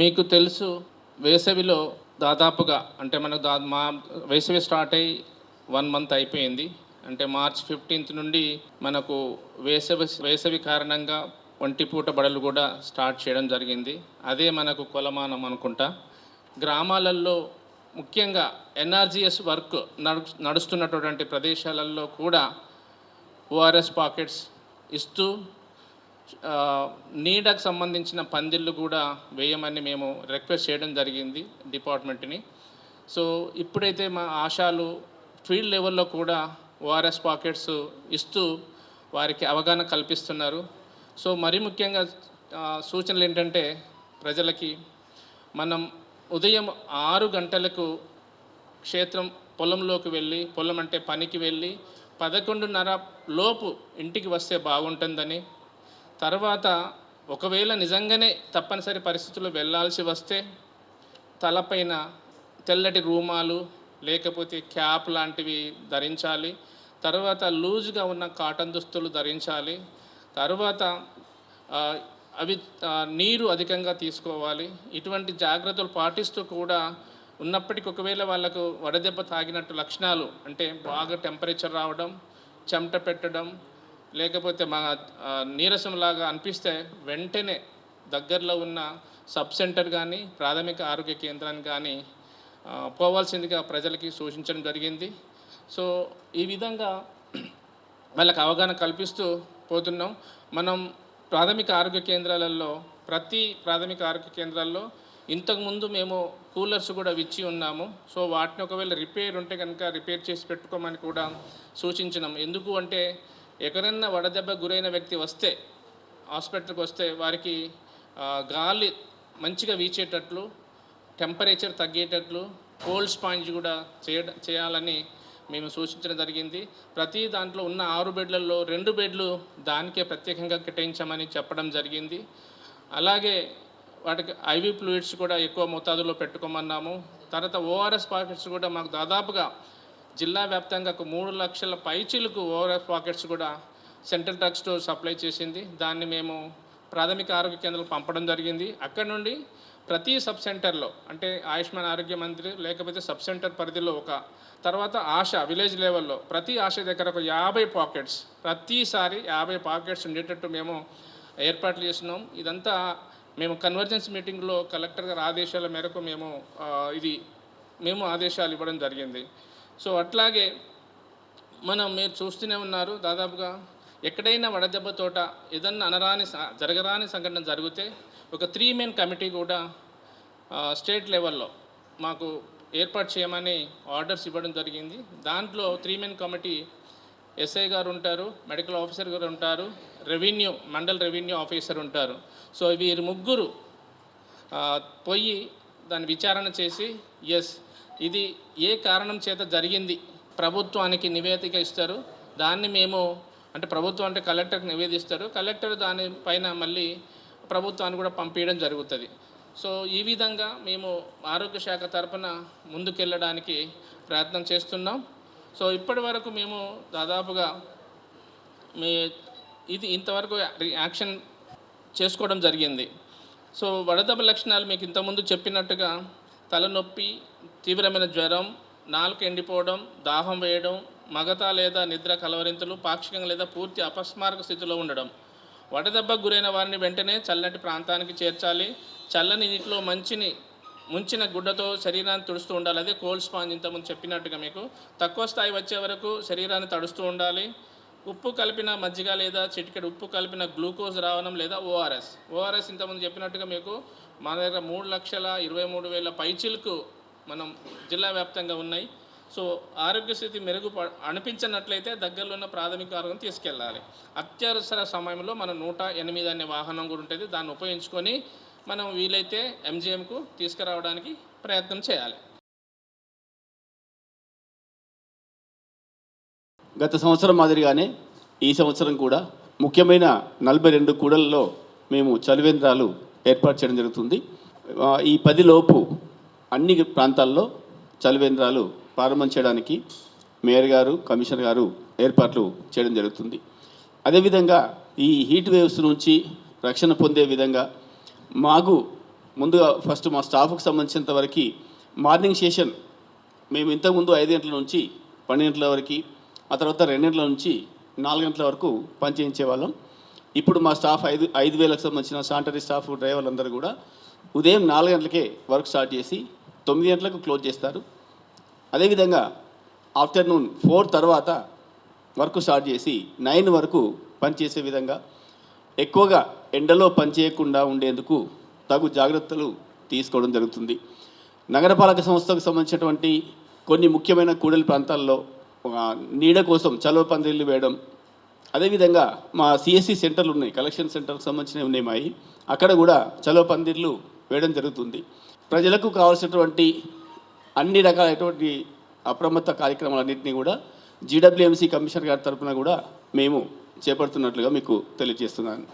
మీకు తెలుసు వేసవిలో దాదాపుగా అంటే మనకు దా మా వేసవి స్టార్ట్ అయ్యి వన్ మంత్ అయిపోయింది. అంటే మార్చ్ ఫిఫ్టీన్త్ నుండి మనకు వేసవి వేసవి కారణంగా ఒంటిపూట బడలు కూడా స్టార్ట్ చేయడం జరిగింది. అదే మనకు కొలమానం అనుకుంటా. గ్రామాలలో ముఖ్యంగా ఎన్ఆర్జిఎస్ వర్క్ నడు నడుస్తున్నటువంటి ప్రదేశాలలో కూడా ఓఆర్ఎస్ పాకెట్స్ ఇస్తూ నీడకు సంబంధించిన పందిళ్ళు కూడా వేయమని మేము రిక్వెస్ట్ చేయడం జరిగింది డిపార్ట్మెంట్ని. సో ఇప్పుడైతే మా ఆశాలు ఫీల్డ్ లెవెల్లో కూడా ఓఆర్ఎస్ పాకెట్స్ ఇస్తూ వారికి అవగాహన కల్పిస్తున్నారు. సో మరి ముఖ్యంగా సూచనలు ఏంటంటే ప్రజలకి మనం ఉదయం ఆరు గంటలకు క్షేత్రం పొలంలోకి వెళ్ళి పొలం అంటే పనికి వెళ్ళి పదకొండున్నర లోపు ఇంటికి వస్తే బాగుంటుందని తర్వాత ఒకవేళ నిజంగానే తప్పనిసరి పరిస్థితుల్లో వెళ్ళాల్సి వస్తే తలపైన తెల్లటి రూమాలు లేకపోతే క్యాప్ లాంటివి ధరించాలి. తర్వాత లూజ్గా ఉన్న కాటన్ దుస్తులు ధరించాలి. తర్వాత అవి నీరు అధికంగా తీసుకోవాలి. ఇటువంటి జాగ్రత్తలు పాటిస్తూ కూడా ఉన్నప్పటికీ ఒకవేళ వాళ్ళకు వడదెబ్బ తాగినట్టు లక్షణాలు అంటే బాగా టెంపరేచర్ రావడం చెమట పెట్టడం లేకపోతే మా నీరసంలాగా అనిపిస్తే వెంటనే దగ్గరలో ఉన్న సబ్ సెంటర్ కానీ ప్రాథమిక ఆరోగ్య కేంద్రాన్ని కానీ పోవాల్సిందిగా ప్రజలకి సూచించడం జరిగింది. సో ఈ విధంగా వాళ్ళకి అవగాహన కల్పిస్తూ పోతున్నాం. మనం ప్రాథమిక ఆరోగ్య కేంద్రాలలో ప్రతి ప్రాథమిక ఆరోగ్య కేంద్రాల్లో ఇంతకుముందు మేము కూలర్స్ కూడా ఇచ్చి ఉన్నాము. సో వాటిని ఒకవేళ రిపేర్ ఉంటే కనుక రిపేర్ చేసి పెట్టుకోమని కూడా సూచించినాం. ఎందుకు అంటే ఎక్కడన్నా వడదెబ్బ గురైన వ్యక్తి వస్తే హాస్పిటల్కి వస్తే వారికి గాలి మంచిగా వీచేటట్లు టెంపరేచర్ తగ్గేటట్లు కోల్డ్ స్పాంజ్ కూడా చేయ చేయాలని మేము సూచించడం జరిగింది. ప్రతి దాంట్లో ఉన్న ఆరు బెడ్లలో రెండు బెడ్లు దానికే ప్రత్యేకంగా కేటాయించామని చెప్పడం జరిగింది. అలాగే వాటికి ఐవి ఫ్లూయిడ్స్ కూడా ఎక్కువ మోతాదులో పెట్టుకోమన్నాము. తర్వాత ఓఆర్ఎస్ పాకెట్స్ కూడా మాకు దాదాపుగా జిల్లా వ్యాప్తంగా ఒక మూడు లక్షల పైచీలకు ఓఆర్ఎఫ్ పాకెట్స్ కూడా సెంట్రల్ డ్రగ్ స్టోర్ సప్లై చేసింది. దాన్ని మేము ప్రాథమిక ఆరోగ్య కేంద్రాలు పంపడం జరిగింది. అక్కడ నుండి ప్రతి సబ్ సెంటర్లో అంటే ఆయుష్మాన్ ఆరోగ్య మంత్రి లేకపోతే సబ్ సెంటర్ పరిధిలో ఒక తర్వాత ఆశ విలేజ్ లెవెల్లో ప్రతి ఆశ దగ్గర ఒక యాభై పాకెట్స్ ప్రతిసారి యాభై పాకెట్స్ ఉండేటట్టు మేము ఏర్పాట్లు చేసినాం ఇదంతా మేము కన్వర్జెన్స్ మీటింగ్లో కలెక్టర్ గారి ఆదేశాల మేరకు మేము ఇది మేము ఆదేశాలు ఇవ్వడం జరిగింది. సో అట్లాగే మనం మీరు చూస్తూనే ఉన్నారు దాదాపుగా ఎక్కడైనా వడదెబ్బ తోట ఏదన్నా అనరాని జరగరాని సంఘటన జరిగితే ఒక త్రీ మెన్ కమిటీ కూడా స్టేట్ లెవెల్లో మాకు ఏర్పాటు చేయమని ఆర్డర్స్ ఇవ్వడం జరిగింది. దాంట్లో త్రీ మెన్ కమిటీ ఎస్ఐ గారు ఉంటారు మెడికల్ ఆఫీసర్ గారు ఉంటారు రెవెన్యూ మండల్ రెవెన్యూ ఆఫీసర్ ఉంటారు. సో వీరు ముగ్గురు పోయి దాన్ని విచారణ చేసి ఎస్ ఇది ఏ కారణం చేత జరిగింది? ప్రభుత్వానికి నివేదిక ఇస్తారు. దాన్ని మేము అంటే ప్రభుత్వం అంటే కలెక్టర్కి నివేదిస్తారు. కలెక్టర్ దానిపైన మళ్ళీ ప్రభుత్వాన్ని కూడా పంపించడం జరుగుతుంది. సో ఈ విధంగా మేము ఆరోగ్య శాఖ తరపున ముందుకెళ్ళడానికి ప్రయత్నం చేస్తున్నాం. సో ఇప్పటి వరకు మేము దాదాపుగా మీ ఇది ఇంతవరకు యాక్షన్ చేసుకోవడం జరిగింది. సో వడదెబ్బ లక్షణాలు మీకు ఇంతకుముందు చెప్పినట్టుగా తలనొప్పి తీవ్రమైన జ్వరం నాలుక ఎండిపోవడం దాహం వేయడం మగత లేదా నిద్ర కలవరింతలు పాక్షికంగా లేదా పూర్తి అపస్మారక స్థితిలో ఉండడం. వడదెబ్బకు గురైన వారిని వెంటనే చల్లటి ప్రాంతానికి చేర్చాలి. చల్లని నీటిలో మంచిని ముంచిన గుడ్డతో శరీరాన్ని తుడుస్తూ ఉండాలి. అదే కోల్డ్ స్పాంజ్ ఇంతకుముందు చెప్పినట్టుగా మీకు తక్కువ స్థాయి వచ్చే వరకు శరీరాన్ని తడుస్తూ ఉండాలి. ఉప్పు కలిపిన మజ్జిగ లేదా చిటికెడు ఉప్పు కలిపిన గ్లూకోజ్ రావడం లేదా ఓఆర్ఎస్. ఓఆర్ఎస్ ఇంతకుముందు చెప్పినట్టుగా మీకు మన దగ్గర మూడు లక్షల ఇరవై మూడు వేల పైచిలకు మనం జిల్లా వ్యాప్తంగా ఉన్నాయి. సో ఆరోగ్య స్థితి మెరుగు అనిపించినట్లయితే దగ్గరలో ఉన్న ప్రాథమిక ఆరోగ్యం తీసుకెళ్ళాలి. అత్యవసర సమయంలో మనం నూట ఎనిమిది అనే వాహనం కూడా ఉంటుంది. దాన్ని ఉపయోగించుకొని మనం వీలైతే ఎంజిఎంకు తీసుకురావడానికి ప్రయత్నం చేయాలి. గత సంవత్సరం మాదిరిగానే ఈ సంవత్సరం కూడా ముఖ్యమైన నలభై రెండు కూడల్లో మేము చలివేంద్రాలు ఏర్పాటు చేయడం జరుగుతుంది. ఈ పదిలోపు అన్ని ప్రాంతాల్లో చలివేంద్రాలు ప్రారంభం చేయడానికి మేయర్ గారు కమిషనర్ గారు ఏర్పాట్లు చేయడం జరుగుతుంది. అదేవిధంగా ఈ హీట్ వేవ్స్ నుంచి రక్షణ పొందే విధంగా మాకు ముందుగా ఫస్ట్ మా స్టాఫ్కు సంబంధించినంత వరకు మార్నింగ్ సెషన్ మేము ఇంతకుముందు ఐదు గంటల నుంచి పన్నెండు గంటల వరకు ఆ తర్వాత రెండింటిల నుంచి నాలుగు గంటల వరకు పనిచేయించే వాళ్ళం ఇప్పుడు మా స్టాఫ్ ఐదు ఐదు వేలకు సంబంధించిన శానిటరీ స్టాఫ్ డ్రైవర్లందరూ కూడా ఉదయం నాలుగు గంటలకే వర్క్ స్టార్ట్ చేసి తొమ్మిది గంటలకు క్లోజ్ చేస్తారు. అదేవిధంగా ఆఫ్టర్నూన్ ఫోర్ తర్వాత వర్క్ స్టార్ట్ చేసి నైన్ వరకు పనిచేసే విధంగా ఎక్కువగా ఎండలో పనిచేయకుండా ఉండేందుకు తగు జాగ్రత్తలు తీసుకోవడం జరుగుతుంది. నగరపాలక సంస్థకు సంబంధించినటువంటి కొన్ని ముఖ్యమైన కూడలి ప్రాంతాల్లో నీడ కోసం చలవ పందిళ్ళు వేయడం. అదేవిధంగా మా సిఎస్సి సెంటర్లు ఉన్నాయి. కలెక్షన్ సెంటర్కి సంబంధించినవి ఉన్నాయి అక్కడ కూడా చలవ పందిర్లు వేయడం జరుగుతుంది. ప్రజలకు కావాల్సినటువంటి అన్ని రకాలైనటువంటి అప్రమత్త కార్యక్రమాలన్నింటినీ కూడా జీడబ్ల్యూఎంసీ కమిషనర్ గారి తరఫున కూడా మేము చేపడుతున్నట్లుగా మీకు తెలియజేస్తున్నాను.